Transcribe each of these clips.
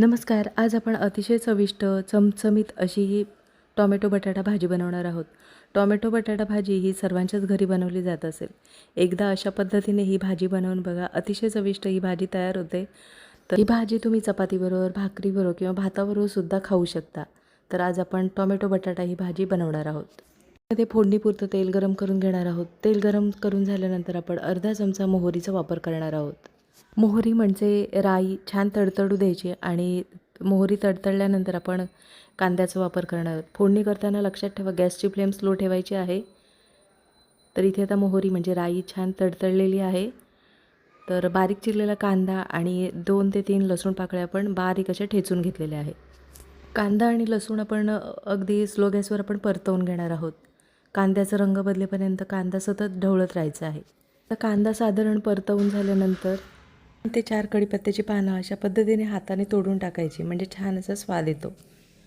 नमस्कार आज आपण अतिशय चविष्ट चमचमीत अशी ही टॉमॅटो बटाटा भाजी बनवणार आहोत. टॉमॅटो बटाटा भाजी ही सर्वांच्याच घरी बनवली जात असेल. एकदा अशा पद्धतीने ही भाजी बनवून बघा अतिशय चविष्ट ही भाजी तयार होते. तर ही भाजी तुम्ही चपातीबरोबर भाकरीबरोबर किंवा भाताबरोबर सुद्धा खाऊ शकता. तर आज आपण टॉमॅटो बटाटा ही भाजी बनवणार आहोत. मध्ये फोडणीपुरतं तेल गरम करून घेणार आहोत. तेल गरम करून झाल्यानंतर आपण अर्धा चमचा मोहरीचा वापर करणार आहोत. मोहरी म्हणजे राई छान तडतडू द्यायची आणि मोहरी तडतडल्यानंतर आपण कांद्याचा वापर करणार आहोत. फोडणी करताना लक्षात ठेवा गॅसची फ्लेम स्लो ठेवायची आहे. तर इथे आता मोहरी म्हणजे राई छान तडतडलेली आहे. तर बारीक चिरलेला कांदा आणि दोन ते तीन लसूण पाकळ्या आपण बारीक अशा ठेचून घेतलेल्या आहे कांदा आणि लसूण आपण अगदी स्लो गॅसवर आपण परतवून घेणार आहोत. कांद्याचा रंग बदलेपर्यंत कांदा सतत ढवळत राहायचा आहे. तर कांदा साधारण परतवून झाल्यानंतर ते चार कढीपत्त्याची पानं अशा पद्धतीने हाताने तोडून टाकायची. म्हणजे छान असा स्वाद येतो.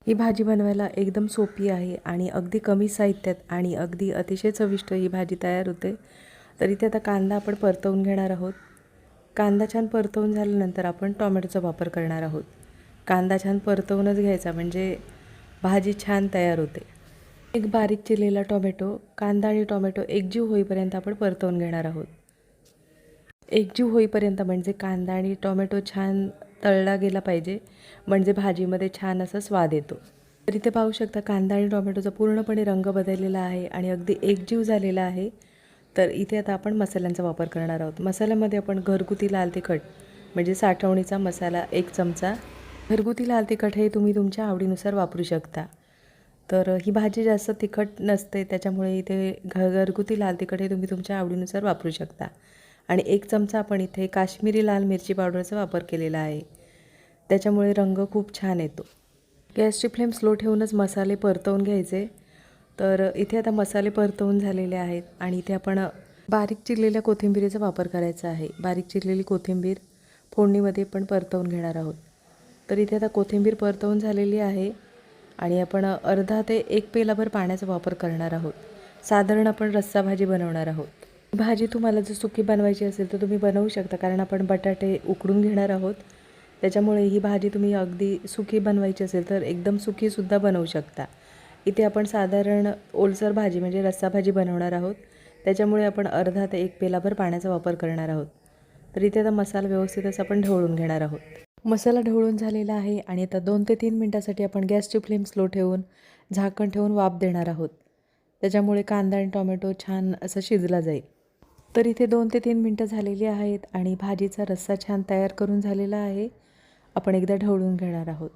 ही भाजी बनवायला एकदम सोपी आहे आणि अगदी कमी साहित्यात आणि अगदी अतिशय चविष्ट ही भाजी तयार होते. तर इथे आता कांदा आपण परतवून घेणार आहोत. कांदा छान परतवून झाल्यानंतर आपण टॉमॅटोचा वापर करणार आहोत. कांदा छान परतवूनच घ्यायचा म्हणजे भाजी छान तयार होते. एक बारीक चिरलेला टोमॅटो कांदा आणि टोमॅटो एकजीव होईपर्यंत आपण परतवून घेणार आहोत. एकजीव होईपर्यंत म्हणजे कांदा आणि टोमॅटो छान तळला गेला पाहिजे. म्हणजे भाजीमध्ये छान असा स्वाद येतो. तर इथे पाहू शकता कांदा आणि टोमॅटोचा पूर्णपणे रंग बदललेला आहे आणि अगदी एकजीव झालेला आहे. तर इथे आता आपण मसाल्यांचा वापर करणार आहोत. मसाल्यामध्ये आपण घरगुती लाल तिखट म्हणजे साठवणीचा मसाला एक चमचा. घरगुती लाल तिखट हे तुम्ही तुमच्या आवडीनुसार वापरू शकता. तर ही भाजी जास्त तिखट नसते त्याच्यामुळे इथे घ घरगुती लाल तिखट हे तुम्ही तुमच्या आवडीनुसार वापरू शकता. आणि एक चमचा आपण इथे काश्मीरी लाल मिरची पावडरचा वापर केलेला आहे. त्याच्यामुळे रंग खूप छान येतो. गॅसची फ्लेम स्लो ठेवूनच मसाले परतवून घ्यायचे. तर इथे आता मसाले परतवून झालेले आहेत आणि इथे आपण बारीक चिरलेल्या कोथिंबीरीचा वापर करायचा आहे. बारीक चिरलेली कोथिंबीर फोडणीमध्ये पण परतवून घेणार आहोत. तर इथे आता कोथिंबीर परतवून झालेली आहे आणि आपण अर्धा ते एक पेलाभर पाण्याचा वापर करणार आहोत. साधारण आपण रस्सा भाजी बनवणार आहोत. भाजी तुम्हाला जर सुकी बनवायची असेल तर तुम्ही बनवू शकता कारण आपण बटाटे उकडून घेणार आहोत. त्याच्यामुळे ही भाजी तुम्ही अगदी सुकी बनवायची असेल तर एकदम सुकीसुद्धा बनवू शकता. इथे आपण साधारण ओलसर भाजी म्हणजे रस्सा भाजी बनवणार आहोत. त्याच्यामुळे आपण अर्धा ते एक पेलाभर पाण्याचा वापर करणार आहोत. तर इथे आता मसाला व्यवस्थित असं आपण ढवळून घेणार आहोत. मसाला ढवळून झालेला आहे आणि आता दोन ते तीन मिनटासाठी आपण गॅसची फ्लेम स्लो ठेवून झाकण ठेवून वाफ देणार आहोत. त्याच्यामुळे कांदा आणि टोमॅटो छान असं शिजला जाईल. तर इथे दोन ते तीन मिनटं झालेली आहेत आणि भाजीचा रस्सा छान तयार करून झालेला आहे. आपण एकदा ढवळून घेणार आहोत.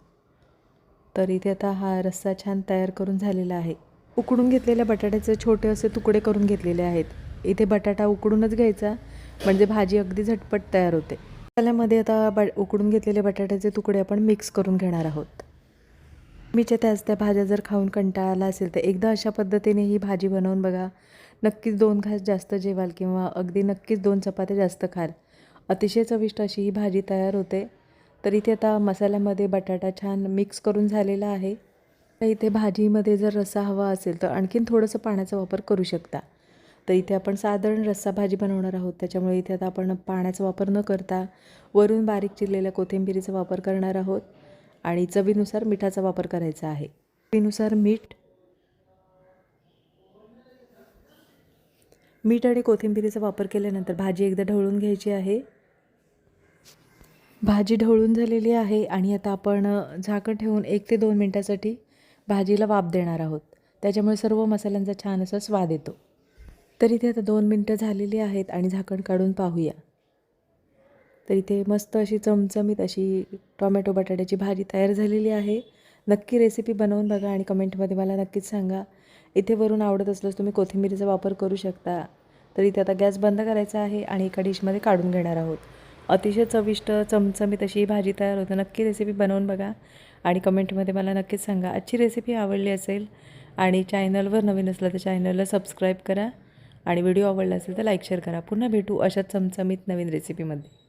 तर इथे आता हा रस्सा छान तयार करून झालेला आहे. उकडून घेतलेल्या बटाट्याचे छोटे असे तुकडे करून घेतलेले आहेत. इथे बटाटा उकडूनच घ्यायचा म्हणजे भाजी अगदी झटपट तयार होते. त्यामध्ये आता ब उकडून घेतलेले बटाट्याचे तुकडे आपण मिक्स करून घेणार आहोत. मीच्या त्याच त्या भाज्या जर खाऊन कंटाळा आला असेल तर एकदा अशा पद्धतीने ही भाजी बनवून बघा. नक्कीच दोन घास जास्त जेवाल किंवा अगदी नक्कीच दोन चपात्या जास्त खाल. अतिशय चविष्ट अशी ही भाजी तयार होते. तर इथे आता मसाल्यामध्ये बटाटा छान मिक्स करून झालेला आहे. तर इथे भाजीमध्ये जर रस्सा हवा असेल तर आणखीन थोडंसं पाण्याचा वापर करू शकता. तर इथे आपण साधारण रस्सा भाजी बनवणार आहोत. त्याच्यामुळे इथे आता आपण पाण्याचा वापर न करता वरून बारीक चिरलेल्या कोथिंबिरीचा वापर करणार आहोत. आणि चवीनुसार मिठाचा वापर करायचा आहे. चवीनुसार मीठ मीठ आणि कोथिंबिरीचा वापर केल्यानंतर भाजी एकदा ढवळून घ्यायची आहे. भाजी ढवळून झालेली आहे आणि आता आपण झाकण ठेवून एक ते दोन मिनटासाठी भाजीला वाफ देणार आहोत. त्याच्यामुळे सर्व मसाल्यांचा छान असा स्वाद येतो. तर इथे आता दोन मिनटं झालेली आहेत आणि झाकण काढून पाहूया. तर इथे मस्त अशी चमचमीत अशी टोमॅटो बटाट्याची भाजी तयार झालेली आहे. नक्की रेसिपी बनवून बघा आणि कमेंटमध्ये मला नक्कीच सांगा. इथे वरून आवडत असल्यास तुम्ही कोथिंबीरीचा वापर करू शकता. तर इथे आता गॅस बंद करायचा आहे आणि एका डिशमध्ये काढून घेणार आहोत. अतिशय चविष्ट चमचमीत अशी ही भाजी तयार होते. नक्की रेसिपी बनवून बघा आणि कमेंटमध्ये मला नक्कीच सांगा. आजची रेसिपी आवडली असेल आणि चॅनलवर नवीन असलं तर चॅनलला सबस्क्राईब करा आणि व्हिडिओ आवडला असेल तर लाईक शेअर करा. पुन्हा भेटू अशाच चमचमीत नवीन रेसिपीमध्ये